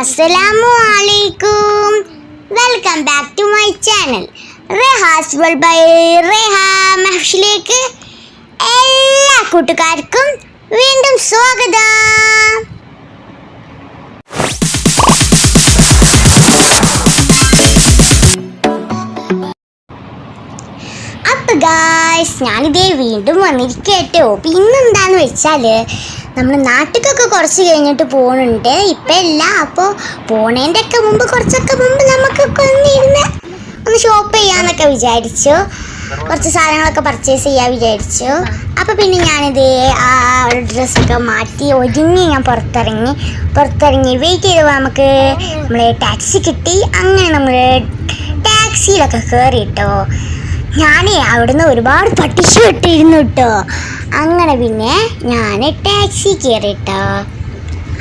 അസ്സലാമു അലൈക്കും welcome back to my channel Rehas world by Reha മഹഷിലേക്ക് എല്ലാ കൂട്ടുകാർക്കും വീണ്ടും സ്വാഗതം. അപ്പൊ ഗായ്സ് ഞാനിതേ വീണ്ടും വന്നിരിക്കട്ടോ. പിന്നെന്താന്ന് വെച്ചാൽ നമ്മൾ നാട്ടിലൊക്കെ കുറച്ച് കഴിഞ്ഞിട്ട് പോകുന്നുണ്ട് ഇപ്പം ഇല്ല. അപ്പോൾ പോണേന്റെ ഒക്കെ മുമ്പ് കുറച്ചൊക്കെ മുമ്പ് നമുക്കൊക്കെ ഒന്നിരുന്ന് ഒന്ന് ഷോപ്പ് ചെയ്യാമെന്നൊക്കെ വിചാരിച്ചു. കുറച്ച് സാധനങ്ങളൊക്കെ പർച്ചേസ് ചെയ്യാൻ വിചാരിച്ചു. അപ്പോൾ പിന്നെ ഞാനിത് ആ ഡ്രസ്സൊക്കെ മാറ്റി ഒരുങ്ങി ഞാൻ പുറത്തിറങ്ങി. പുറത്തിറങ്ങി വെയിറ്റ് ചെയ്തപ്പോൾ നമുക്ക് നമ്മൾ ടാക്സി കിട്ടി. അങ്ങനെ നമ്മൾ ടാക്സിയിലൊക്കെ കയറിയിട്ടോ ഞാനേ അവിടുന്ന് ഒരുപാട് പട്ടിഷ് ഇട്ടിരുന്നു കേട്ടോ അങ്ങനെ പിന്നെ ഞാൻ ടാക്സി കയറിട്ടോ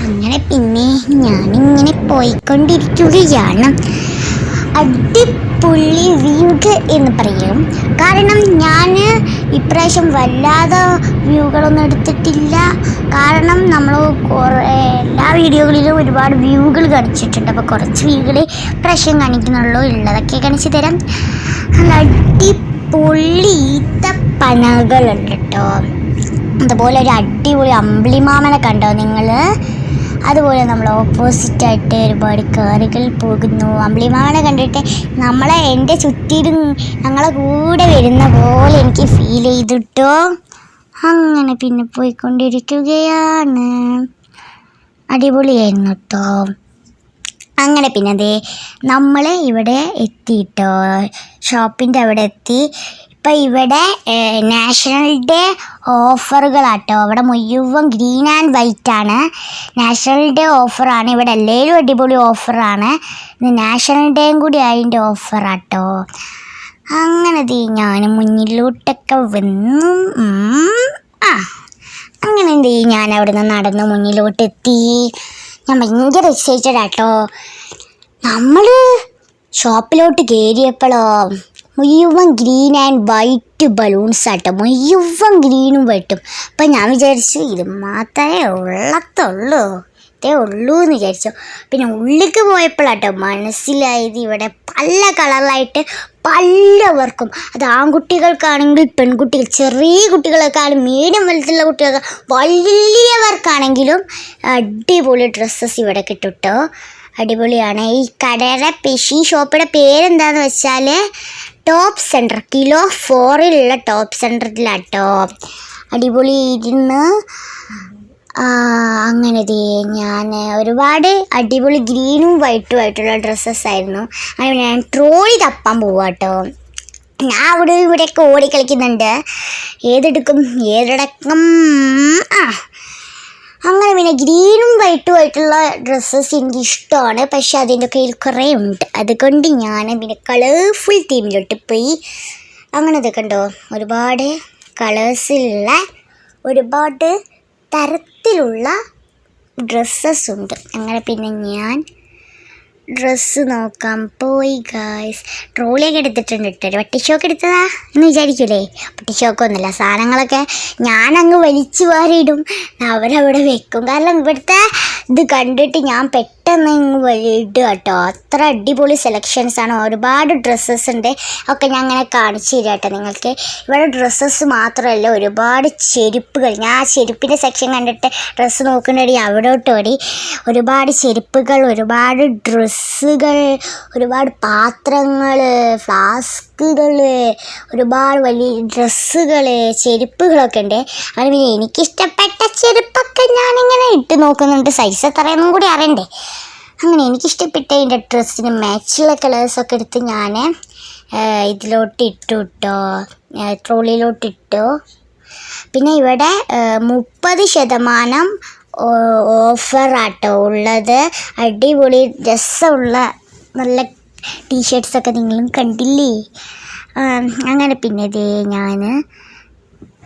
അങ്ങനെ പിന്നെ ഞാനിങ്ങനെ പോയിക്കൊണ്ടിരിക്കുകയാണ്. അടിപൊളി വ്യൂകൾ എന്ന് പറയും. കാരണം ഞാൻ ഇപ്രാവശ്യം വല്ലാതെ വ്യൂകളൊന്നും എടുത്തിട്ടില്ല. കാരണം നമ്മൾ കുറേ എല്ലാ വീഡിയോകളിലും ഒരുപാട് വ്യൂകൾ കാണിച്ചിട്ടുണ്ട്. അപ്പോൾ കുറച്ച് വ്യൂകൾ ഇപ്രാവശ്യം കാണിക്കുന്നുള്ളൂ. ഉള്ളതൊക്കെ കാണിച്ചു തരാം. അടിപൊളി അടിപൊളി ഈത്തപ്പനകളുണ്ട് കേട്ടോ. അതുപോലെ ഒരു അടിപൊളി അമ്പിളിമാമനെ കണ്ടോ നിങ്ങൾ അതുപോലെ നമ്മൾ ഓപ്പോസിറ്റ് ആയിട്ട് ഒരുപാട് കാറുകൾ പോകുന്നു. അമ്പിളിമാമനെ കണ്ടിട്ട് നമ്മളെ എന്റെ ചുറ്റിലും ഞങ്ങളെ കൂടെ വരുന്ന പോലെ എനിക്ക് ഫീൽ ചെയ്തിട്ടോ. അങ്ങനെ പിന്നെ പോയിക്കൊണ്ടിരിക്കുകയാണ്. അടിപൊളിയായിരുന്നു കേട്ടോ അങ്ങനെ പിന്നെ ദേ നമ്മൾ ഇവിടെ എത്തിയിട്ടോ ഷോപ്പിന്റെ അവിടെ എത്തി. ഇപ്പം ഇവിടെ നാഷണൽ ഡേ ഓഫറുകളാട്ടോ ഇവിടെ മുഴുവൻ ഗ്രീൻ ആൻഡ് വൈറ്റ് ആണ്. നാഷണൽ ഡേ ഓഫറാണ് ഇവിടെ എല്ലാവരും അടിപൊളി ഓഫറാണ് ഇത് നാഷണൽ ഡേയും കൂടി അതിന്റെ ഓഫറാട്ടോ അങ്ങനെ തീ ഞാൻ മുന്നിലോട്ടൊക്കെ വന്നു. ആ. അങ്ങനെ എന്ത് ചെയ്യും ഞാൻ അവിടെ നിന്ന് നടന്ന് മുന്നിലോട്ട് എത്തി ഞാൻ ഭയങ്കര എക്സൈറ്റഡ് ആട്ടോ. നമ്മൾ ഷോപ്പിലോട്ട് കയറിയപ്പോഴോ മുഴുവൻ ഗ്രീൻ ആൻഡ് വൈറ്റ് ബലൂൺസ് ആട്ടോ. മുഴുവൻ ഗ്രീനും വെട്ടും. അപ്പം ഞാൻ വിചാരിച്ചു ഇത് മാത്രമേ ഉള്ളത്തുള്ളൂ. ഇതേ ഉള്ളൂ എന്ന് വിചാരിച്ചു. പിന്നെ ഉള്ളിക്ക് പോയപ്പോഴാട്ടോ മനസ്സിലായത് ഇവിടെ പല കളറിലായിട്ട് പലവർക്കും അത് ആൺകുട്ടികൾക്കാണെങ്കിൽ പെൺകുട്ടികൾ ചെറിയ കുട്ടികളെക്കാളും മീഡിയം വലുതുള്ള കുട്ടികൾക്ക് വലിയവർക്കാണെങ്കിലും അടിപൊളി ഡ്രസ്സസ് ഇവിടെ കിട്ടുട്ടോ. കേട്ടോ അടിപൊളിയാണ്. ഈ കടയുടെ ഈ ഷോപ്പിയുടെ പേരെന്താന്ന് വെച്ചാൽ ടോപ്പ് സെന്റർ കിലോ ഫോറിലുള്ള ടോപ്പ് സെന്ററിലാട്ടോ അടിപൊളി ഇരുന്ന് അങ്ങനെ ഞാൻ ഒരുപാട് അടിപൊളി ഗ്രീനും വൈറ്റും ആയിട്ടുള്ള ഡ്രസ്സസ് ആയിരുന്നു. അങ്ങനെ ഞാൻ ട്രോളി തപ്പാൻ പോവാട്ടോ ഞാൻ അവിടെ ഇവിടെയൊക്കെ ഓടിക്കളിക്കുന്നുണ്ട് ഏതെടുക്കും? ഏതെടുക്കും? ആ അങ്ങനെ പിന്നെ ഗ്രീനും വൈറ്റും ആയിട്ടുള്ള ഡ്രസ്സസ് എനിക്ക് ഇഷ്ടമാണ് പക്ഷെ അതിന്റെ കയ്യിൽ കുറേ ഉണ്ട് അതുകൊണ്ട് ഞാൻ പിന്നെ കളർഫുൾ തീമിലോട്ട് പോയി. അങ്ങനെ ഇതൊക്കെ ഉണ്ടോ ഒരുപാട് കളേഴ്സിലുള്ള ഒരുപാട് തരത്തിലുള്ള ഡ്രസ്സസ് ഉണ്ട് അങ്ങനെ പിന്നെ ഞാൻ ഡ്രസ്സ് നോക്കാം. പോയി ഗായ്സ് ട്രോളിയൊക്കെ എടുത്തിട്ടുണ്ട് കേട്ടോ. ഒരു വട്ടിഷോക്ക് എടുത്തതാ എന്ന് വിചാരിക്കൂലേ? വട്ടിഷോക്ക് ഒന്നുമില്ല. സാധനങ്ങളൊക്കെ ഞാനങ്ങ് വലിച്ചു വാരിയിടും. അവരവിടെ വെക്കും. കാരണം ഇവിടുത്തെ ഇത് കണ്ടിട്ട് ഞാൻ പെട്ടെന്ന് ഇങ്ങ് വലിയിടുക കേട്ടോ. അത്ര അടിപൊളി സെലക്ഷൻസാണ് ഒരുപാട് ഡ്രസ്സസ് ഉണ്ട്. ഒക്കെ ഞാൻ അങ്ങനെ കാണിച്ചു തരാം കേട്ടോ നിങ്ങൾക്ക്. ഇവിടെ ഡ്രസ്സസ് മാത്രമല്ല ഒരുപാട് ചെരുപ്പുകൾ. ഞാൻ ആ ചെരുപ്പിന്റെ സെക്ഷൻ കണ്ടിട്ട് ഡ്രസ്സ് നോക്കണ്ടടി അവിടോട്ട് ഓടി. ഒരുപാട് ചെരുപ്പുകൾ ഒരുപാട് ഡ്രസ്സുകൾ ഒരുപാട് പാത്രങ്ങൾ ഫ്ലാസ്കുകൾ ഒരുപാട് വലിയ ഡ്രസ്സുകൾ ചെരുപ്പുകളൊക്കെ ഉണ്ട്. അങ്ങനെ പിന്നെ എനിക്കിഷ്ടപ്പെട്ട ചെരുപ്പൊക്കെ ഞാനിങ്ങനെ ഇട്ട് നോക്കുന്നുണ്ട്. സൈസ് എത്രയെന്നും കൂടി അറിയണ്ടേ. അങ്ങനെ എനിക്കിഷ്ടപ്പെട്ട എന്റെ ഡ്രസ്സിന് മാച്ചുള്ള കളേഴ്സൊക്കെ എടുത്ത് ഞാൻ ഇതിലോട്ട് ഇട്ടു കേട്ടോ ട്രോളിയിലോട്ട് ഇട്ടു പിന്നെ ഇവിടെ മുപ്പത് ശതമാനം ഓഫറാട്ടോ. ഉള്ളത് അടിപൊളി രസമുള്ള നല്ല ടീഷർട്ട്സൊക്കെ നിങ്ങളും കണ്ടില്ലേ? അങ്ങനെ പിന്നെ ദേ ഞാൻ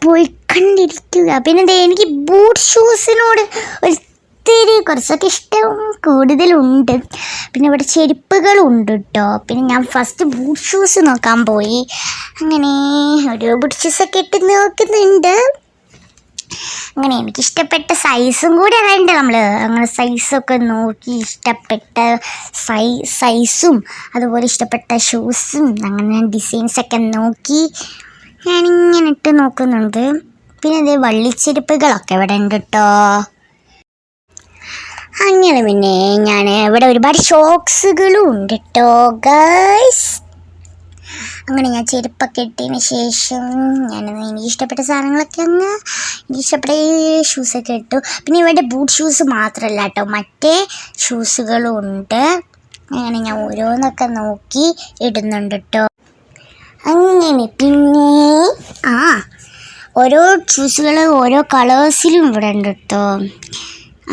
പോയി കണ്ടിരിക്കുക. പിന്നെ ദേ എനിക്ക് ബൂട്ട് ഷൂസിനോട് ഒത്തിരി കുറച്ചൊക്കെ ഇഷ്ടം കൂടുതലുണ്ട്. പിന്നെ ഇവിടെ ചെരുപ്പുകളുണ്ട് കേട്ടോ പിന്നെ ഞാൻ ഫസ്റ്റ് ബൂട്ട് ഷൂസ് നോക്കാൻ പോയി. അങ്ങനെ ഒരു ബൂട്ട് ഷൂസൊക്കെ ഇട്ട് നോക്കുന്നുണ്ട്. അങ്ങനെ എനിക്ക് ഇഷ്ടപ്പെട്ട സൈസും കൂടി അറിയണ്ട നമ്മൾ അങ്ങനെ സൈസൊക്കെ നോക്കി ഇഷ്ടപ്പെട്ട സൈ സൈസും അതുപോലെ ഇഷ്ടപ്പെട്ട ഷൂസും അങ്ങനെ ഡിസൈൻസൊക്കെ നോക്കി ഞാനിങ്ങനെ ഇട്ട് നോക്കുന്നുണ്ട്. പിന്നെ അതേ വള്ളിച്ചെരുപ്പുകളൊക്കെ ഇവിടെ ഉണ്ട് കേട്ടോ അങ്ങനെ പിന്നെ ഞാൻ ഇവിടെ ഒരുപാട് ഷോക്സുകളും ഉണ്ട് കേട്ടോ ഗൈസ് അങ്ങനെ ഞാൻ ചെരുപ്പൊക്കെ ഇട്ടതിന് ശേഷം ഞാൻ എനിക്ക് ഇഷ്ടപ്പെട്ട സാധനങ്ങളൊക്കെ അങ്ങ് എനിക്ക് ഇഷ്ടപ്പെട്ട ഷൂസൊക്കെ ഇട്ടു. പിന്നെ ഇവിടെ ബൂട്ട് ഷൂസ് മാത്രമല്ല കേട്ടോ മറ്റേ ഷൂസുകളും ഉണ്ട്. അങ്ങനെ ഞാൻ ഓരോന്നൊക്കെ നോക്കി ഇടുന്നുണ്ട് കേട്ടോ. അങ്ങനെ പിന്നെ ആ ഓരോ ഷൂസുകൾ ഓരോ കളേഴ്സിലും ഇവിടെ ഉണ്ട് കേട്ടോ.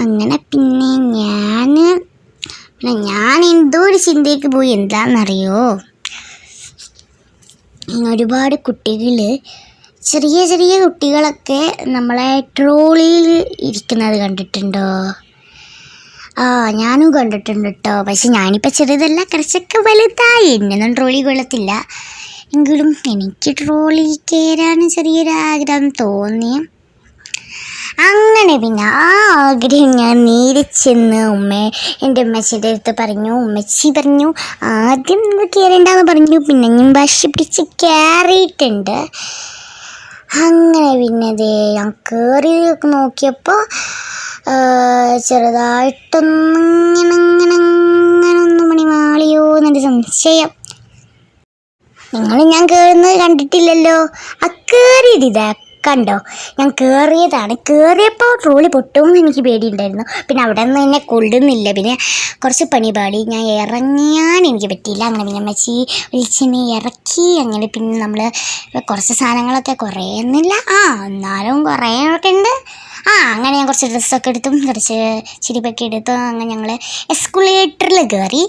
അങ്ങനെ പിന്നെ ഞാൻ പിന്നെ ഞാൻ എന്തോ ഒരു ചിന്തയ്ക്ക് പോയി എന്താണെന്നറിയോ ഒരുപാട് കുട്ടികൾ ചെറിയ ചെറിയ കുട്ടികളൊക്കെ നമ്മളെ ട്രോളിയിൽ ഇരിക്കുന്നത് കണ്ടിട്ടുണ്ടോ? ആ ഞാനും കണ്ടിട്ടുണ്ട് കേട്ടോ പക്ഷെ ഞാനിപ്പോൾ ചെറുതല്ല കുറച്ചൊക്കെ വലുതായി. എന്നൊന്നും ട്രോളി കൊള്ളത്തില്ല. എങ്കിലും എനിക്ക് ട്രോളി കയറാൻ ചെറിയൊരു ആഗ്രഹം അങ്ങനെ പിന്നെ ആ ആഗ്രഹം ഞാൻ നേരെ ചെന്ന് ഉമ്മ എന്റെ ഉമ്മച്ചിയുടെ അടുത്ത് പറഞ്ഞു. ഉമ്മച്ചി പറഞ്ഞു ആദ്യം നിങ്ങൾ കയറേണ്ടെന്ന് പറഞ്ഞു പിന്നെ ഞാൻ ഭാഷ പിടിച്ച് കയറിയിട്ടുണ്ട് അങ്ങനെ പിന്നെ ദേ ഞാൻ കയറി നോക്കിയപ്പോൾ ചെറുതായിട്ടൊന്നിങ്ങനെ ഇങ്ങനെ ഇങ്ങനെ ഒന്ന് മണി മാളിയോ എന്നൊരു സംശയം. നിങ്ങൾ ഞാൻ കയറുന്നത് കണ്ടിട്ടില്ലല്ലോ. ആ കയറിയത് ഇതാ. കണ്ടോ? ഞാൻ കയറിയതാണ് കയറിയപ്പോൾ ട്രോളി പൊട്ടുമെന്ന് എനിക്ക് പേടിയുണ്ടായിരുന്നു. പിന്നെ അവിടെ നിന്ന് എന്നെ കൊള്ളുന്നില്ല പിന്നെ കുറച്ച് പണിപാടി. ഞാൻ ഇറങ്ങാൻ എനിക്ക് പറ്റിയില്ല. അങ്ങനെ പിന്നെ മച്ചി വിളിച്ചെന്നെ ഇറക്കി. അങ്ങനെ പിന്നെ നമ്മൾ കുറച്ച് സാധനങ്ങളൊക്കെ കുറേയൊന്നുമില്ല ആ എന്നാലും കുറേയൊക്കെ ഉണ്ട് ആ അങ്ങനെ ഞാൻ കുറച്ച് ഡ്രസ്സൊക്കെ എടുത്തും കുറച്ച് ചിരിപ്പൊക്കെ എടുത്തു അങ്ങനെ ഞങ്ങൾ എസ്കുലേറ്ററിൽ കയറി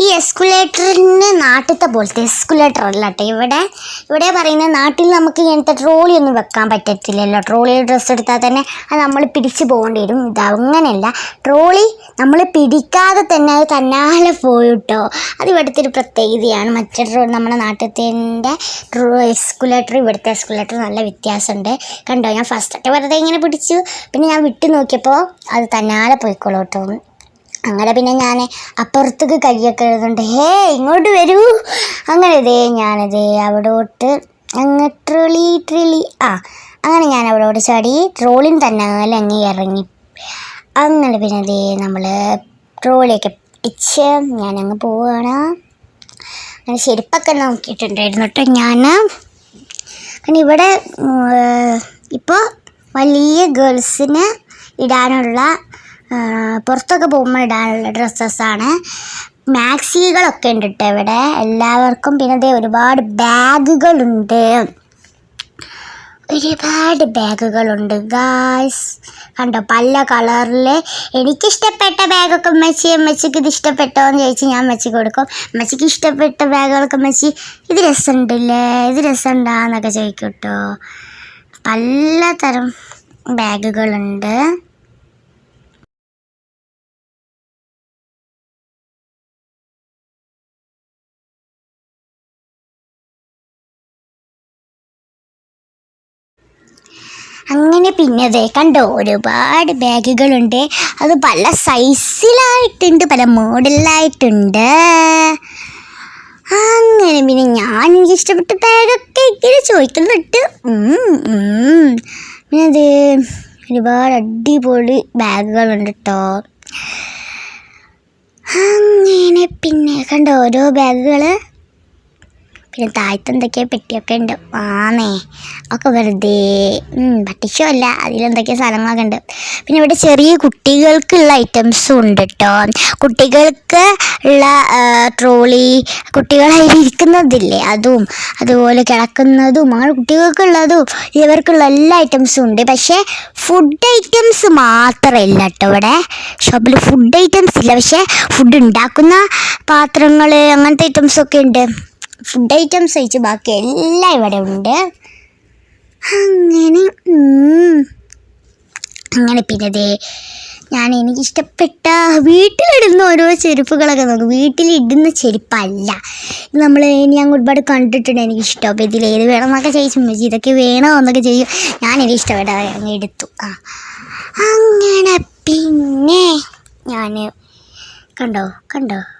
ഈ എസ്കുലേറ്ററിന് നാട്ടിലത്തെ പോലത്തെ എസ്കുലേറ്റർ അല്ല കേട്ടോ ഇവിടെ ഇവിടെ പറയുന്ന നാട്ടിൽ നമുക്ക് ഇങ്ങനത്തെ ട്രോളി ഒന്നും വെക്കാൻ പറ്റത്തില്ലല്ലോ. ട്രോളി ഡ്രസ്സ് എടുത്താൽ തന്നെ അത് നമ്മൾ പിടിച്ച് പോകേണ്ടി വരും. ഇത് അങ്ങനെയല്ല. ട്രോളി നമ്മൾ പിടിക്കാതെ തന്നെ അത് തന്നാലെ പോയിട്ടോ. അത് ഇവിടുത്തെ ഒരു പ്രത്യേകതയാണ്. മറ്റൊരു നമ്മുടെ നാട്ടിലത്തെ എസ്കുലേറ്റർ ഇവിടുത്തെ എസ്കുലേറ്റർ നല്ല വ്യത്യാസമുണ്ട്. കണ്ടോ? ഞാൻ ഫസ്റ്റൊക്കെ വെറുതെ ഇങ്ങനെ പിടിച്ചു. പിന്നെ ഞാൻ വിട്ടു നോക്കിയപ്പോൾ അത് തന്നാലെ പോയിക്കോളൂ കേട്ടോ. അങ്ങനെ പിന്നെ ഞാൻ അപ്പുറത്തേക്ക് കൈയൊക്കെ എഴുതുന്നുണ്ട് ഹേ ഇങ്ങോട്ട് വരൂ. അങ്ങനെ ഇതേ ഞാനിതേ അവിടോട്ട് അങ്ങ് ട്രിളി ട്രിളി. ആ അങ്ങനെ ഞാൻ അവിടോട്ട് ചാടി ട്രോളിൻ തന്നാലെ അങ്ങ് ഇറങ്ങി. അങ്ങനെ പിന്നെ ഇതേ നമ്മൾ ട്രോളിയൊക്കെ പിടിച്ച് ഞാനങ്ങ് പോവുകയാണ് അങ്ങനെ ചെരുപ്പൊക്കെ നോക്കിയിട്ടുണ്ടായിരുന്നു കേട്ടോ ഞാൻ അങ്ങനെ ഇവിടെ ഇപ്പോൾ വലിയ ഗേൾസിന് ഇടാനുള്ള പുറത്തൊക്കെ പോകുമ്പോൾ ഇടാനുള്ള ഡ്രസ്സസ്സാണ് മാക്സികളൊക്കെ ഉണ്ട് കേട്ടോ ഇവിടെ. എല്ലാവർക്കും പിന്നെ ദേ ഒരുപാട് ബാഗുകളുണ്ട്. ഒരുപാട് ബാഗുകളുണ്ട്. ഗായ്സ് കണ്ടോ? പല കളറിൽ എനിക്കിഷ്ടപ്പെട്ട ബാഗൊക്കെ മെച്ചി അമ്മച്ചിക്ക് ഇത് ഇഷ്ടപ്പെട്ടോ എന്ന് ചോദിച്ച് ഞാൻ മെച്ചി കൊടുക്കും. അമ്മച്ചിക്ക് ഇഷ്ടപ്പെട്ട ബാഗുകളൊക്കെ മെച്ചി ഇത് രസമുണ്ടല്ലേ? ഇത് രസമുണ്ടാന്നൊക്കെ ചോദിക്കും കേട്ടോ. പലതരം ബാഗുകളുണ്ട്. അങ്ങനെ പിന്നെ ദേ കണ്ടോ ഒരുപാട് ബാഗുകളുണ്ട്. അത് പല സൈസിലായിട്ടുണ്ട് പല മോഡലിലായിട്ടുണ്ട് അങ്ങനെ പിന്നെ ഞാൻ എനിക്ക് ഇഷ്ടപ്പെട്ട ബാഗൊക്കെ ഇങ്ങനെ ചോദിക്കുന്നുണ്ട്. പിന്നെ അത് ഒരുപാട് അടിപൊളി ബാഗുകളുണ്ട് കേട്ടോ അങ്ങനെ പിന്നെ കണ്ട ഓരോ ബാഗുകൾ പിന്നെ താഴത്ത് എന്തൊക്കെയോ പെട്ടിയൊക്കെ ഉണ്ട്. ആന്നേ ഒക്കെ വെറുതെ. പട്ടിഷോ അല്ല. അതിലെന്തൊക്കെയോ സാധനങ്ങളൊക്കെ ഉണ്ട്. പിന്നെ ഇവിടെ ചെറിയ കുട്ടികൾക്കുള്ള ഐറ്റംസും ഉണ്ട് കേട്ടോ കുട്ടികൾക്ക് ഉള്ള ട്രോളി കുട്ടികളായി ഇരിക്കുന്നതില്ലേ? അതും അതുപോലെ കിടക്കുന്നതും അങ്ങനെ കുട്ടികൾക്കുള്ളതും ഇവർക്കുള്ള എല്ലാ ഐറ്റംസും ഉണ്ട്. പക്ഷേ ഫുഡ് ഐറ്റംസ് മാത്രമില്ല കേട്ടോ ഇവിടെ. ഷോപ്പിൽ ഫുഡ് ഐറ്റംസ് ഇല്ല. പക്ഷേ ഫുഡ് ഉണ്ടാക്കുന്ന പാത്രങ്ങൾ അങ്ങനത്തെ ഐറ്റംസൊക്കെ ഉണ്ട്. ഫുഡ് ഐറ്റംസ് കഴിച്ച് ബാക്കി എല്ലാം ഇവിടെ ഉണ്ട്. അങ്ങനെ. അങ്ങനെ പിന്നെ ദേ ഞാൻ എനിക്ക് ഇഷ്ടപ്പെട്ട വീട്ടിലിടുന്ന ഓരോ ചെരുപ്പുകളൊക്കെ നോക്കും. വീട്ടിലിടുന്ന ചെരുപ്പല്ല. നമ്മൾ നമ്മൾ ഞാൻ ഒരുപാട് കണ്ടിട്ടുണ്ട് എനിക്കിഷ്ടം. അപ്പോൾ ഇതിൽ ഏത് വേണം എന്നൊക്കെ ചോദിച്ചു ഇതൊക്കെ വേണോ എന്നൊക്കെ ചെയ്യും ഞാൻ എനിക്ക് ഇഷ്ടപ്പെട്ട അങ്ങ് എടുത്തു. ആ. അങ്ങനെ പിന്നെ ഞാൻ കണ്ടോ കണ്ടോ?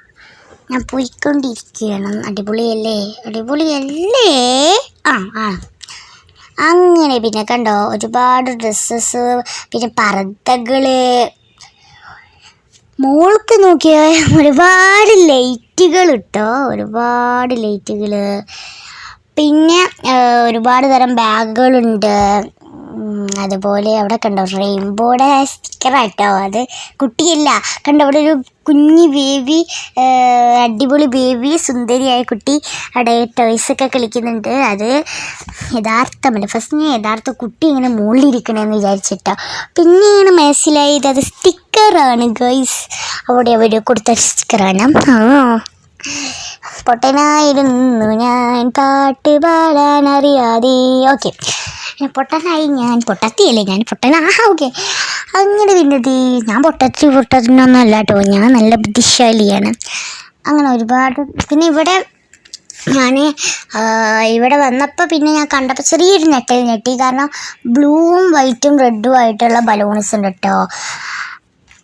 ഞാൻ പോയിക്കൊണ്ടിരിക്കുകയാണ്. അടിപൊളിയല്ലേ? അടിപൊളിയല്ലേ? ആ ആ. അങ്ങനെ പിന്നെ കണ്ടോ ഒരുപാട് ഡ്രസ്സസ് പിന്നെ പർദ്ദകൾ മോൾക്ക് നോക്കിയാൽ ഒരുപാട് ലൈറ്റുകൾ ഇട്ടോ? ഒരുപാട് ലൈറ്റുകൾ പിന്നെ ഒരുപാട് തരം ബാഗുകളുണ്ട്. അതുപോലെ അവിടെ കണ്ടോ? റെയിൻബോയുടെ സ്റ്റിക്കറാട്ടോ അത് കുട്ടിയല്ല. കണ്ടോ? അവിടെ ഒരു കുഞ്ഞി ബേബി അടിപൊളി ബേബി സുന്ദരിയായ കുട്ടി അവിടെ ടോയ്സൊക്കെ കളിക്കുന്നുണ്ട്. അത് യഥാർത്ഥമല്ല ഫസ്റ്റ് ഞാൻ യഥാർത്ഥ കുട്ടി ഇങ്ങനെ മുകളിലിരിക്കണമെന്ന് വിചാരിച്ചിട്ടോ. പിന്നെയാണ് മനസ്സിലായത് അത് സ്റ്റിക്കറാണ് ഗൈസ് അവിടെ അവർ കൊടുത്ത സ്റ്റിക്കറാണ് ആ. പൊട്ടനായിരുന്നു ഞാൻ പാട്ട് പാടാൻ അറിയാതെ ഓക്കെ പൊട്ടനായി ഞാൻ പൊട്ടത്തിയല്ലേ ഞാൻ പൊട്ടനാ. ഓക്കെ അങ്ങനെ പിന്നത് ഞാൻ പൊട്ടത്തി പൊട്ടത്തിനൊന്നും അല്ല കേട്ടോ ഞാൻ നല്ല ബുദ്ധിശാലിയാണ്. അങ്ങനെ ഒരുപാട് പിന്നെ ഇവിടെ ഞാൻ ഇവിടെ വന്നപ്പോൾ പിന്നെ ഞാൻ കണ്ടപ്പോൾ ചെറിയൊരു നെട്ടൽ ഞെട്ടി. കാരണം ബ്ലൂവും വൈറ്റും റെഡും ആയിട്ടുള്ള ബലൂൺസ് ഉണ്ട് കേട്ടോ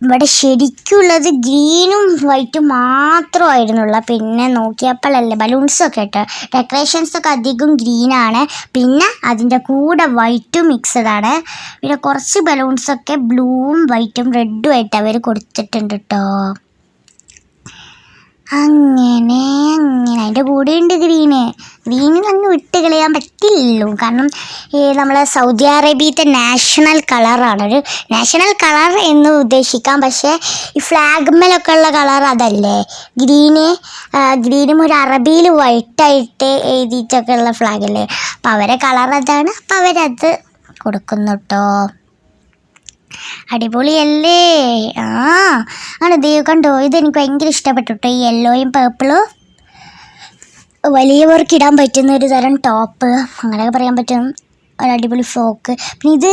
ഇവിടെ ശരിക്കുള്ളത് ഗ്രീനും വൈറ്റും മാത്രമായിരുന്നുള്ളൂ. പിന്നെ നോക്കിയപ്പോഴല്ലേ ബലൂൺസൊക്കെ ഇട്ട്. ഡെക്കറേഷൻസൊക്കെ അധികം ഗ്രീനാണ്. പിന്നെ അതിന്റെ കൂടെ വൈറ്റും മിക്സഡാണ് പിന്നെ കുറച്ച് ബലൂൺസൊക്കെ ബ്ലൂവും വൈറ്റും റെഡും ആയിട്ട് അവർ കൊടുത്തിട്ടുണ്ട് കേട്ടോ അങ്ങനെ അങ്ങനെ. അതിന്റെ കൂടെ ഉണ്ട് ഗ്രീന് ഗ്രീനിൽ അങ്ങ് വിട്ട് കളയാൻ പറ്റില്ലല്ലോ. കാരണം ഈ നമ്മളെ സൗദി അറേബ്യത്തെ നാഷണൽ കളറാണ്. ഒരു നാഷണൽ കളർ എന്ന് ഉദ്ദേശിക്കാം. പക്ഷേ ഈ ഫ്ലാഗ്മേലൊക്കെ ഉള്ള കളർ അതല്ലേ. ഗ്രീന് ഗ്രീനും ഒരു അറബിയിൽ വൈറ്റായിട്ട് എഴുതിയിട്ടൊക്കെ ഉള്ള ഫ്ലാഗല്ലേ. അപ്പോൾ അവരെ കളർ അതാണ്. അപ്പോൾ അവരത് കൊടുക്കുന്നു കേട്ടോ അടിപൊളിയല്ലേ? ആ ആണ് ദൈവം കണ്ടോ ഇതെനിക്ക് ഭയങ്കര ഇഷ്ടപ്പെട്ടു കേട്ടോ ഈ യെല്ലോയും പേർപ്പിളും വലിയവർക്ക് ഇടാൻ പറ്റുന്ന ഒരു തരം ടോപ്പ് അങ്ങനെയൊക്കെ പറയാൻ പറ്റും. ഒരു അടിപൊളി ഫ്രോക്ക് പിന്നെ ഇത്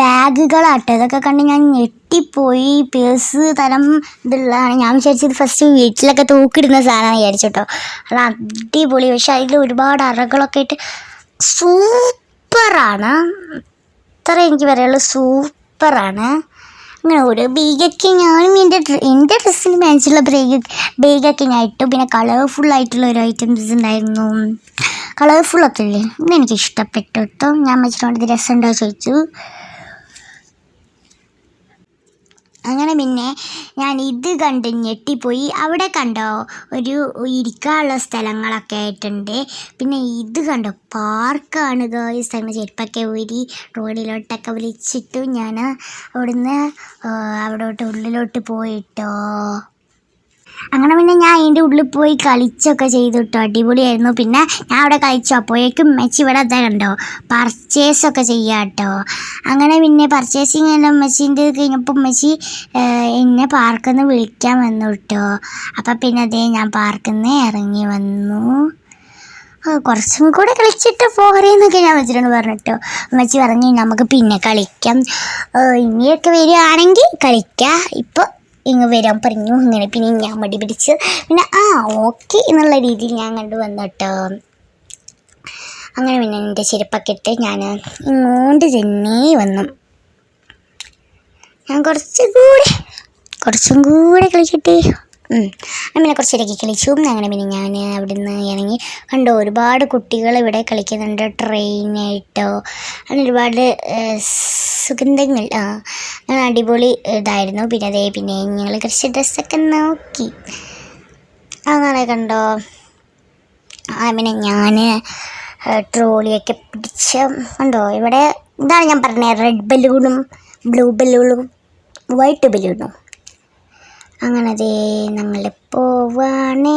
ബാഗുകളാട്ടോ ഇതൊക്കെ കണ്ട് ഞാൻ ഞെട്ടിപ്പോയി. പേഴ്സ് തരം ഇതുള്ളതാണ്. ഞാൻ വിചാരിച്ചത് ഫസ്റ്റ് വീട്ടിലൊക്കെ തൂക്കിടുന്ന സാധനമാണ് വിചാരിച്ചു കേട്ടോ അത് അടിപൊളി. പക്ഷെ അതിൽ ഒരുപാട് അറകളൊക്കെ ആയിട്ട് സൂപ്പറാണ് അത്ര എനിക്ക് പറയുള്ളൂ സൂപ്പറാണ്. അങ്ങനെ ഒരു ബേഗൊക്കെ ഞാനും എന്റെ എന്റെ ഡ്രസ്സിന് മാച്ചുള്ള ബ്രേഗ് ബേഗൊക്കെ ഞാൻ ഇട്ടു. പിന്നെ കളർഫുൾ ആയിട്ടുള്ള ഒരു ഐറ്റംസ് ഉണ്ടായിരുന്നു. കളർഫുള്ളൊക്കെ ഇല്ലേ എനിക്ക് ഇഷ്ടപ്പെട്ടു കേട്ടോ ഞാൻ വെച്ചിട്ടുണ്ട് ഇത് രസമുണ്ടോ ചോദിച്ചു. അങ്ങനെ പിന്നെ ഞാൻ ഇത് കണ്ട് ഞെട്ടിപ്പോയി. അവിടെ കണ്ടോ? ഒരു ഇരിക്കാനുള്ള സ്ഥലങ്ങളൊക്കെ ആയിട്ടുണ്ട്. പിന്നെ ഇത് കണ്ടോ? പാർക്കാണ് ഗേൾസ് അങ്ങനെ ചെരുപ്പൊക്കെ ഊരി റോഡിലോട്ടൊക്കെ വിളിച്ചിട്ടു ഞാൻ അവിടുന്ന് അവിടോട്ട് ഉള്ളിലോട്ട് പോയിട്ടോ. അങ്ങനെ പിന്നെ ഞാൻ അതിന്റെ ഉള്ളിൽ പോയി കളിച്ചൊക്കെ ചെയ്തു കേട്ടോ അടിപൊളിയായിരുന്നു. പിന്നെ ഞാൻ അവിടെ കളിച്ചു. അപ്പോഴേക്കും മെച്ചി ഇവിടെ അതാ കണ്ടോ പർച്ചേസൊക്കെ ചെയ്യാം കേട്ടോ അങ്ങനെ പിന്നെ പർച്ചേസിങ് എല്ലാം മെച്ചിന്റെ കഴിഞ്ഞപ്പോൾ മെച്ചി എന്നെ പാർക്കിൽ നിന്ന് വിളിക്കാൻ വന്നു കേട്ടോ അപ്പം പിന്നെ അതേ ഞാൻ പാർക്കിൽ നിന്ന് ഇറങ്ങി വന്നു. കുറച്ചും കൂടെ കളിച്ചിട്ട് പോരെന്നൊക്കെ ഞാൻ വെച്ചിട്ടുണ്ട് പറഞ്ഞിട്ടോ അമ്മച്ചി പറഞ്ഞു നമുക്ക് പിന്നെ കളിക്കാം. ഇനിയൊക്കെ വരികയാണെങ്കിൽ കളിക്കാം. ഇപ്പോൾ ഇങ്ങ് വരാൻ പറഞ്ഞു. അങ്ങനെ പിന്നെ ഞാൻ മടി പിടിച്ച് പിന്നെ ആ ഓക്കെ എന്നുള്ള രീതിയിൽ ഞാൻ കണ്ടു വന്നു കേട്ടോ അങ്ങനെ പിന്നെ എന്റെ ചെരുപ്പൊക്കെ ഇട്ട് ഞാൻ ഇങ്ങോട്ട് തന്നെ വന്നു. ഞാൻ കുറച്ചും കൂടെ കുറച്ചും കൂടെ കളിക്കട്ടെ. അങ്ങനെ കുറച്ചിടയ്ക്ക് കളിച്ചു. അങ്ങനെ പിന്നെ ഞാൻ അവിടെ നിന്ന് ഇറങ്ങി. കണ്ടോ ഒരുപാട് കുട്ടികൾ ഇവിടെ കളിക്കുന്നുണ്ട്. ട്രെയിനായിട്ടോ അങ്ങനെ ഒരുപാട് സുഗന്ധങ്ങൾ. ആ അങ്ങനെ അടിപൊളി ഇതായിരുന്നു. പിന്നെ അതേ പിന്നെ ഞങ്ങൾ കുറച്ച് ഡ്രസ്സൊക്കെ നോക്കി. അങ്ങനെ കണ്ടോ. പിന്നെ ഞാൻ ട്രോളിയൊക്കെ പിടിച്ച് കണ്ടോ ഇവിടെ ഇതാണ് ഞാൻ പറഞ്ഞത് റെഡ് ബലൂണും ബ്ലൂ ബലൂണും വൈറ്റ് ബലൂണും അങ്ങനെ ഞങ്ങൾ പോവാണ്.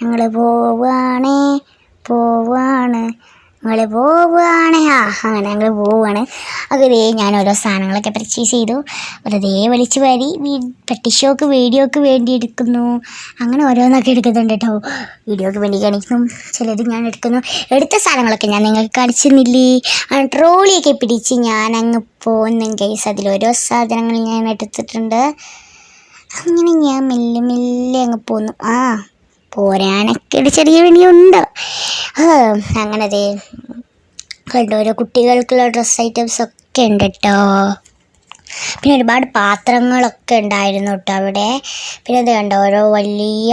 ഞങ്ങൾ പോവാണ്. പോവാണ്. ഞങ്ങൾ പോവാണ്. ആ അങ്ങനെ ഞങ്ങൾ പോവാണ്. അതേ ഞാൻ ഓരോ സാധനങ്ങളൊക്കെ പർച്ചേസ് ചെയ്തു. അതേ വിളിച്ച് വരി. പെട്ടിഷോക്ക് വീഡിയോക്ക് വേണ്ടി എടുക്കുന്നു. അങ്ങനെ ഓരോന്നൊക്കെ എടുക്കുന്നുണ്ട് കേട്ടോ വീഡിയോക്ക് വേണ്ടി കാണിക്കുന്നു. ചിലത് ഞാൻ എടുക്കുന്നു. എടുത്ത സാധനങ്ങളൊക്കെ ഞാൻ നിങ്ങൾക്ക് കാണിച്ചിരുന്നില്ലേ ആ ട്രോളിയൊക്കെ പിടിച്ച് ഞാൻ അങ്ങ് പോകുന്നു കേസ് അതിൽ ഓരോ സാധനങ്ങൾ ഞാൻ എടുത്തിട്ടുണ്ട്. അങ്ങനെ ഞാൻ മെല്ലെ മെല്ലെ അങ്ങ് പോന്നു. ആ പോരാനൊക്കെ ഒരു ചെറിയ പണിയുണ്ട് അങ്ങനെ അതെ കണ്ടോ ഓരോ കുട്ടികൾക്കുള്ള ഡ്രസ് ഐറ്റംസ് ഒക്കെ ഉണ്ട് കേട്ടോ പിന്നെ ഒരുപാട് പാത്രങ്ങളൊക്കെ ഉണ്ടായിരുന്നു കേട്ടോ അവിടെ. പിന്നെ അത് കണ്ടോ ഓരോ വലിയ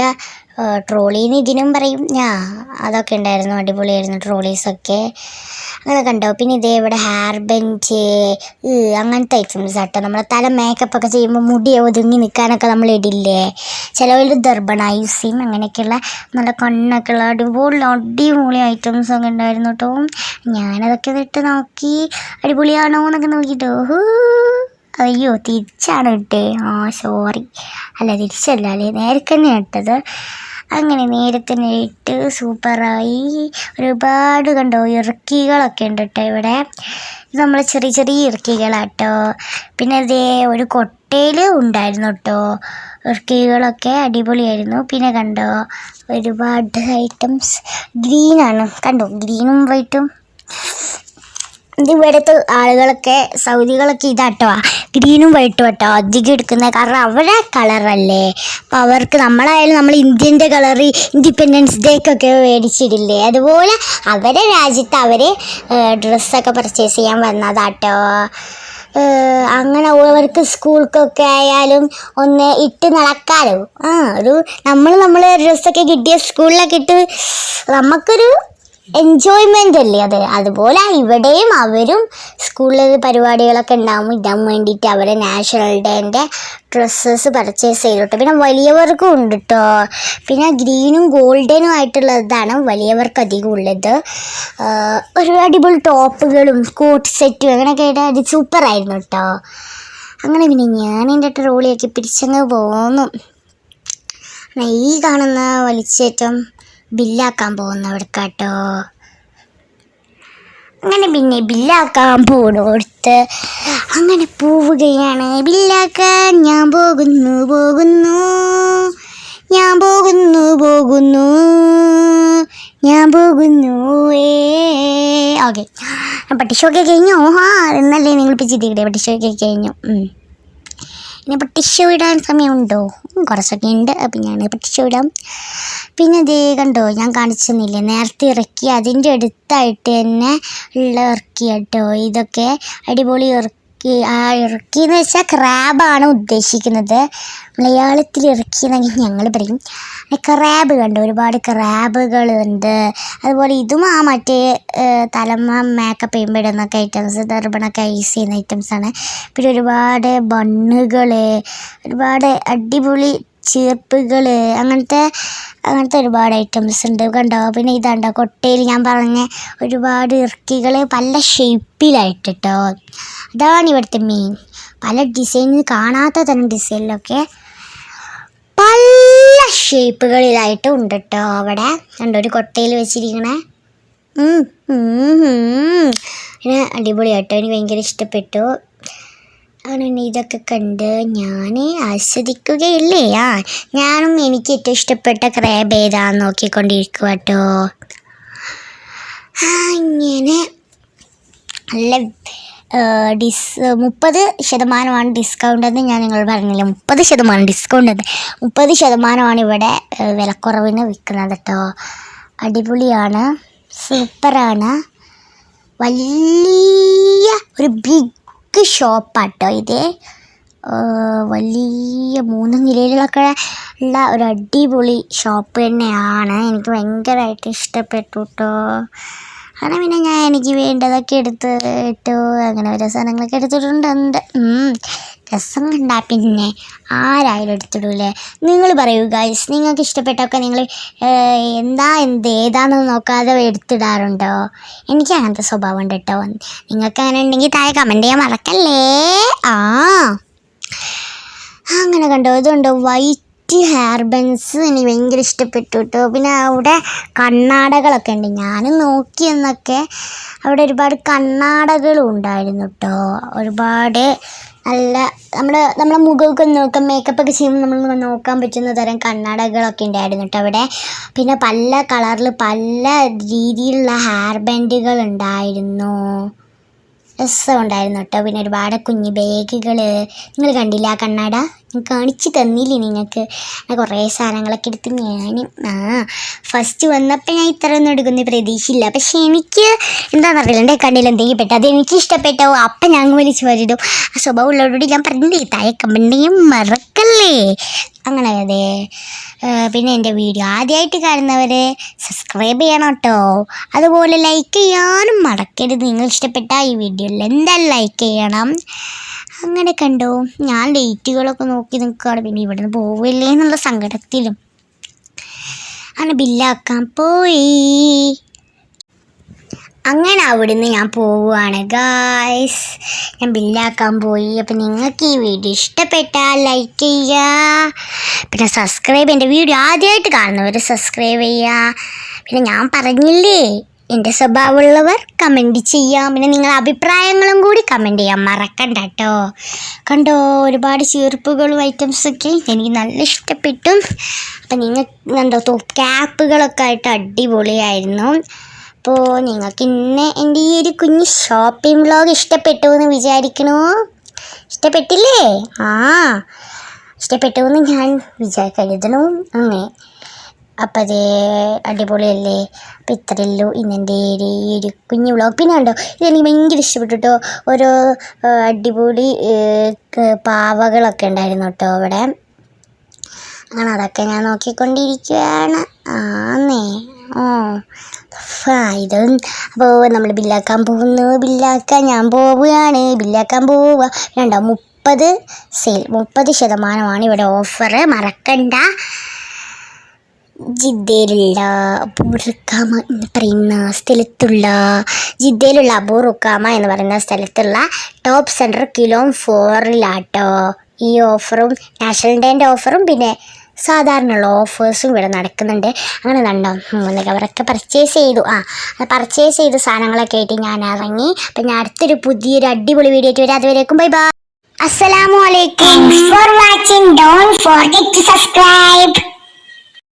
ട്രോളീന്ന് ഇതിനും പറയും. ഞാ അതൊക്കെ ഉണ്ടായിരുന്നു അടിപൊളിയായിരുന്നു ട്രോളീസൊക്കെ. അങ്ങനെ കണ്ടോ? പിന്നെ ഇതേ ഇവിടെ ഹെയർ ബെഞ്ച് അങ്ങനത്തെ ഐറ്റംസ് ആട്ടോ. നമ്മളെ തല മേക്കപ്പ് ഒക്കെ ചെയ്യുമ്പോൾ മുടി ഒതുങ്ങി നിൽക്കാനൊക്കെ നമ്മൾ ഇടില്ലേ? ചിലവർ ദർബണൈസിയും അങ്ങനെയൊക്കെയുള്ള നല്ല കണ്ണൊക്കെ ഉള്ള അടിപൊളി അടിപൊളി ഐറ്റംസ് ഒക്കെ ഉണ്ടായിരുന്നു കേട്ടോ ഞാനതൊക്കെ ഇട്ട് നോക്കി. അടിപൊളിയാണോ എന്നൊക്കെ നോക്കിയിട്ടോ. അയ്യോ തിരിച്ചാണ് ഇട്ടേ. ആ സോറി അല്ല തിരിച്ചല്ല. അല്ലേ നേരത്തെ തന്നെ ഇട്ടത്. അങ്ങനെ നേരത്തെ തന്നെ ഇട്ട് സൂപ്പറായി. ഒരുപാട് കണ്ടോ ഇറക്കികളൊക്കെ ഉണ്ട് കേട്ടോ ഇവിടെ. നമ്മൾ ചെറിയ ചെറിയ ഇറക്കികളാട്ടോ. പിന്നെ അതേ ഒരു കൊട്ടയിൽ ഉണ്ടായിരുന്നു കേട്ടോ. ഇറക്കികളൊക്കെ അടിപൊളിയായിരുന്നു. പിന്നെ കണ്ടോ ഒരുപാട് ഐറ്റംസ് ഗ്രീനാണ് കണ്ടോ ഗ്രീനും വൈറ്റും ഇവിടുത്തെ ആളുകളൊക്കെ സൗദികളൊക്കെ ഇതാട്ടോ. ഗ്രീനും വൈറ്റും കേട്ടോ അധികം എടുക്കുന്നത്. കാരണം അവരെ കളറല്ലേ അപ്പോൾ അവർക്ക് നമ്മളായാലും നമ്മൾ ഇന്ത്യന്റെ കളർ ഇൻഡിപെൻഡൻസ് ഡേക്കൊക്കെ മേടിച്ചിടില്ലേ? അതുപോലെ അവരെ രാജ്യത്ത് അവർ ഡ്രസ്സൊക്കെ പർച്ചേസ് ചെയ്യാൻ വന്നതാട്ടോ. അങ്ങനെ അവർക്ക് സ്കൂൾക്കൊക്കെ ആയാലും ഒന്ന് ഇട്ട് നടക്കാലോ. ആ ഒരു നമ്മൾ നമ്മൾ ഡ്രസ്സൊക്കെ കിട്ടിയ സ്കൂളിലൊക്കെ ഇട്ട് നമുക്കൊരു എൻജോയ്മെന്റ് അല്ലേ? അത്. അതുപോലെ ഇവിടെയും അവരും സ്കൂളിൽ പരിപാടികളൊക്കെ ഉണ്ടാകും ഇടാൻ വേണ്ടിയിട്ട് അവരെ നാഷണൽ ഡേന്റെ ഡ്രസ്സസ് പർച്ചേസ് ചെയ്തിട്ട്. പിന്നെ വലിയവർക്കും ഉണ്ട് കേട്ടോ പിന്നെ ഗ്രീനും ഗോൾഡനും ആയിട്ടുള്ളതാണ് വലിയവർക്ക് അധികം ഉള്ളത്. ഒരു അടിപൊളി ടോപ്പുകളും കോട്ട് സെറ്റും അങ്ങനെയൊക്കെ അത് സൂപ്പറായിരുന്നു കേട്ടോ അങ്ങനെ പിന്നെ ഞാൻ എന്റെ ട്രോളിയൊക്കെ പിടിച്ചങ്ങ് അങ്ങനെ ഈ കാണുന്ന വലിച്ചേറ്റം ബില്ലാക്കാൻ പോകുന്ന അവിടെ കേട്ടോ. അങ്ങനെ പിന്നെ ബില്ലാക്കാൻ പോണോടുത്ത് അങ്ങനെ പോവുകയാണ്. ബില്ലാക്കാൻ ഞാൻ പോകുന്നു പോകുന്നു. ഞാൻ പോകുന്നു പോകുന്നു. ഞാൻ പോകുന്നു ഏ. ഓക്കെ. പട്ടിഷോക്കെ കഴിഞ്ഞു. ആ എന്നല്ലേ നിങ്ങൾ ഇപ്പം ചിന്തിക്കട്ടെ പട്ടിഷോക്കെ കഴിഞ്ഞു. ഉം. ഇനി ഇപ്പോൾ ടിഷ്യൂ ഇടാൻ സമയമുണ്ടോ? കുറച്ചൊക്കെ ഉണ്ട്. അപ്പം ഞാൻ ഇപ്പോൾ ടിഷ്യൂ ഇടാം. പിന്നെ ദേ കണ്ടോ ഞാൻ കാണിച്ചെന്നില്ലേ? നേരത്തെ ഇറക്കി അതിന്റെ അടുത്തായിട്ട് തന്നെ ഉള്ള ഇറക്കി കേട്ടോ. ഇതൊക്കെ അടിപൊളി ഇറക്കി. ആ ഇറക്കി എന്ന് വെച്ചാൽ ക്രാബാണ് ഉദ്ദേശിക്കുന്നത്. മലയാളത്തിൽ ഇറക്കി എന്നെങ്കിൽ ഞങ്ങൾ പറയും ക്രാബ് കണ്ടു? ഒരുപാട് ക്രാബുകൾ ഉണ്ട്. അതുപോലെ ഇതും ആ മറ്റേ തലമ മേക്കപ്പ് ചെയ്യുമ്പോൾ ഇടുന്നൊക്കെ ഐറ്റംസ് ദർബണൊക്കെ യൂസ് ചെയ്യുന്ന ഐറ്റംസാണ് പിന്നെ ഒരുപാട് ബണ്ണുകൾ ഒരുപാട് അടിപൊളി ചീർപ്പുകൾ അങ്ങനത്തെ അങ്ങനത്തെ ഒരുപാട് ഐറ്റംസ് ഉണ്ട്. കണ്ടോ? പിന്നെ ഇതാണ്ടോ കൊട്ടയിൽ ഞാൻ പറഞ്ഞ ഒരുപാട് ഇറക്കികൾ പല ഷേപ്പിലായിട്ട് കേട്ടോ അതാണ് ഇവിടുത്തെ മെയിൻ പല ഡിസൈനിൽ കാണാത്ത തരം ഡിസൈനിലൊക്കെ പല ഷേപ്പുകളിലായിട്ട് ഉണ്ട് കേട്ടോ അവിടെ. കണ്ടോ ഒരു കൊട്ടയിൽ വെച്ചിരിക്കണേ. പിന്നെ അടിപൊളിയായിട്ടോ. എനിക്ക് ഭയങ്കര ഇഷ്ടപ്പെട്ടു. അങ്ങനെ ഇതൊക്കെ കണ്ട് ഞാൻ ആസ്വദിക്കുകയില്ലേ? ആ ഞാനും എനിക്ക് ഏറ്റവും ഇഷ്ടപ്പെട്ട ക്രാബ് ഏതാന്ന് നോക്കിക്കൊണ്ടിരിക്കുക കേട്ടോ അങ്ങനെ നല്ല ഡിസ് മുപ്പത് ശതമാനമാണ് ഡിസ്കൗണ്ട് എന്ന് ഞാൻ നിങ്ങൾ പറഞ്ഞില്ല? മുപ്പത് ശതമാനം ഡിസ്കൗണ്ട് എന്ന്. മുപ്പത് ശതമാനമാണ് ഇവിടെ വിലക്കുറവിന് വിൽക്കുന്നത് കേട്ടോ അടിപൊളിയാണ്. സൂപ്പറാണ്. വലിയ ഒരു ബിഗ് ഷോപ്പാട്ടോ ഇത്. വലിയ മൂന്ന് നിലയിലൊക്കെ ഉള്ള ഒരു അടിപൊളി ഷോപ്പ് തന്നെയാണ്. എനിക്ക് ഭയങ്കരമായിട്ട് ഇഷ്ടപ്പെട്ടു കേട്ടോ അങ്ങനെ പിന്നെ ഞാൻ എനിക്ക് വേണ്ടതൊക്കെ എടുത്ത് ഇട്ടു. അങ്ങനെ ഓരോ സാധനങ്ങളൊക്കെ എടുത്തിട്ടുണ്ട്. രസം കണ്ടാ പിന്നെ. ആരായാലും എടുത്തിടൂലേ? നിങ്ങൾ പറയൂ ഗൈസ് നിങ്ങൾക്ക് ഇഷ്ടപ്പെട്ടൊക്കെ നിങ്ങൾ എന്താ എന്ത് ഏതാണെന്ന് നോക്കാതെ എടുത്തിടാറുണ്ടോ? എനിക്ക് അങ്ങനത്തെ സ്വഭാവം ഉണ്ട് കേട്ടോ നിങ്ങൾക്ക് അങ്ങനെ ഉണ്ടെങ്കിൽ താഴെ കമന്റ് ചെയ്യാൻ മറക്കല്ലേ? ആ. അങ്ങനെ കണ്ടോ ഇതുണ്ടോ വൈറ്റ് വൈറ്റ് ഹെയർ ബെൻസ് എനിക്ക് ഭയങ്കര ഇഷ്ടപ്പെട്ടു കേട്ടോ പിന്നെ അവിടെ കണ്ണാടകളൊക്കെ ഉണ്ട്. ഞാൻ നോക്കി എന്നൊക്കെ അവിടെ ഒരുപാട് കണ്ണാടകളും ഉണ്ടായിരുന്നു കേട്ടോ ഒരുപാട് നല്ല നമ്മുടെ നമ്മളെ മുഖമൊക്കെ മേക്കപ്പ് ഒക്കെ ചെയ്യുമ്പോൾ നമ്മൾ നോക്കാൻ പറ്റുന്ന തരം കണ്ണാടകളൊക്കെ ഉണ്ടായിരുന്നു കേട്ടോ അവിടെ. പിന്നെ പല കളറിൽ പല രീതിയിലുള്ള ഹെയർ ബാൻഡുകൾ ഉണ്ടായിരുന്നു. രസമുണ്ടായിരുന്നു കേട്ടോ. പിന്നെ ഒരുപാട് കുഞ്ഞു ബാഗുകൾ നിങ്ങൾ കണ്ടില്ല കണ്ണാട? ഞാൻ കാണിച്ച് തന്നില്ലേ നിങ്ങൾക്ക്? കുറേ സാധനങ്ങളൊക്കെ എടുത്ത് ഞാൻ ആ ഫസ്റ്റ് വന്നപ്പോൾ ഞാൻ ഇത്രയൊന്നും എടുക്കുന്ന പ്രതീക്ഷയില്ല. പക്ഷേ എനിക്ക് എന്താണെന്നറിയില്ല എന്റെ കണ്ണിൽ എന്തെങ്കിലും പെട്ടു അത് എനിക്ക് ഇഷ്ടപ്പെട്ടോ. അപ്പം ഞാൻ വിളിച്ച് വരിടും ആ സ്വഭാവം ഉള്ളവരോട് ഞാൻ പറഞ്ഞില്ലേ താഴെ കമന്റിയും മറക്കല്ലേ അങ്ങനെ അതെ. പിന്നെ എന്റെ വീഡിയോ ആദ്യമായിട്ട് കാണുന്നവർ സബ്സ്ക്രൈബ് ചെയ്യണം കേട്ടോ അതുപോലെ ലൈക്ക് ചെയ്യാനും മറക്കരുത്. നിങ്ങൾ ഇഷ്ടപ്പെട്ട ഈ വീഡിയോയിൽ എന്തായാലും ലൈക്ക് ചെയ്യണം. അങ്ങനെ കണ്ടോ? ഞാൻ ഡേറ്റുകളൊക്കെ നോക്കി നിൽക്കുകയാണ്. പിന്നെ ഇവിടെ നിന്ന് പോവില്ലേ എന്നുള്ള സങ്കടത്തിലും. അങ്ങനെ ബില്ലാക്കാൻ പോയി. അങ്ങനെ അവിടുന്ന് ഞാൻ പോവുകയാണ്. ഗായ്സ് ഞാൻ ബില്ലാക്കാൻ പോയി. അപ്പം നിങ്ങൾക്ക് ഈ വീഡിയോ ഇഷ്ടപ്പെട്ടാൽ ലൈക്ക് ചെയ്യുക. പിന്നെ സബ്സ്ക്രൈബ് എന്റെ വീഡിയോ ആദ്യമായിട്ട് കാണുന്നവർ സബ്സ്ക്രൈബ് ചെയ്യുക. പിന്നെ ഞാൻ പറഞ്ഞില്ലേ എന്റെ സ്വഭാവമുള്ളവർ കമന്റ് ചെയ്യാം പിന്നെ നിങ്ങളുടെ അഭിപ്രായങ്ങളും കൂടി കമന്റ് ചെയ്യാം മറക്കണ്ട കേട്ടോ കണ്ടോ ഒരുപാട് ചീർപ്പുകളും ഐറ്റംസൊക്കെ എനിക്ക് നല്ല ഇഷ്ടപ്പെട്ടു. അപ്പം നിങ്ങൾ എന്തോ ക്യാപ്പുകളൊക്കെ ആയിട്ട് അടിപൊളിയായിരുന്നു. അപ്പോൾ നിങ്ങൾക്ക് ഇന്ന് എന്റെ ഈ ഒരു കുഞ്ഞ് ഷോപ്പിംഗ് വ്ളോഗ് ഇഷ്ടപ്പെട്ടു എന്ന് വിചാരിക്കണു? ഇഷ്ടപ്പെട്ടില്ലേ? ആ ഇഷ്ടപ്പെട്ടു എന്ന് ഞാൻ വിചാ കരുതണു. അങ്ങനെ. അപ്പം അത് അടിപൊളിയല്ലേ? അപ്പം ഇത്രയല്ലോ ഇന്നെന്റെ ഒരു ഈ ഒരു കുഞ്ഞു വ്ളോഗ് പിന്നെ ഉണ്ടോ ഇതെനിക്ക് ഭയങ്കര ഇഷ്ടപ്പെട്ടു കേട്ടോ ഓരോ അടിപൊളി പാവകളൊക്കെ ഉണ്ടായിരുന്നു കേട്ടോ അവിടെ. അങ്ങനെ അതൊക്കെ ഞാൻ നോക്കിക്കൊണ്ടിരിക്കുകയാണ് ആന്നേ. ഇത് അപ്പോൾ നമ്മൾ ബില്ലാക്കാൻ പോകുന്നു. ബില്ലാക്കാൻ ഞാൻ പോവുകയാണ്. ബില്ലാക്കാൻ പോവുക. രണ്ടോ മുപ്പത് സെയിൽ. മുപ്പത് ശതമാനമാണ് ഇവിടെ ഓഫർ മറക്കണ്ട. ജിദ്ദയിലുള്ള അബൂറുക്കാമ എന്ന് പറയുന്ന സ്ഥലത്തുള്ള ജിദ്ദയിലുള്ള അബൂറുക്കാമ എന്ന് പറയുന്ന സ്ഥലത്തുള്ള ടോപ്പ് സെന്റർ കിലോ ഫോറിലാട്ടോ. ഈ ഓഫറും നാഷണൽ ഡേന്റെ ഓഫറും പിന്നെ സാധാരണയുള്ള ഓഫേഴ്സും ഇവിടെ നടക്കുന്നുണ്ട്. അങ്ങനെ കണ്ടോ? അവരൊക്കെ പർച്ചേസ് ചെയ്തു. ആ പർച്ചേസ് ചെയ്ത സാധനങ്ങളൊക്കെ ആയിട്ട് ഞാൻ ഇറങ്ങി. അപ്പം ഞാൻ അടുത്തൊരു പുതിയൊരു അടിപൊളി വീഡിയോ ആയിട്ട് വരാം. അതുവരേക്കും ബൈ ബൈ അസ്സലാമു അലൈക്കും for watching watching. Forget to subscribe.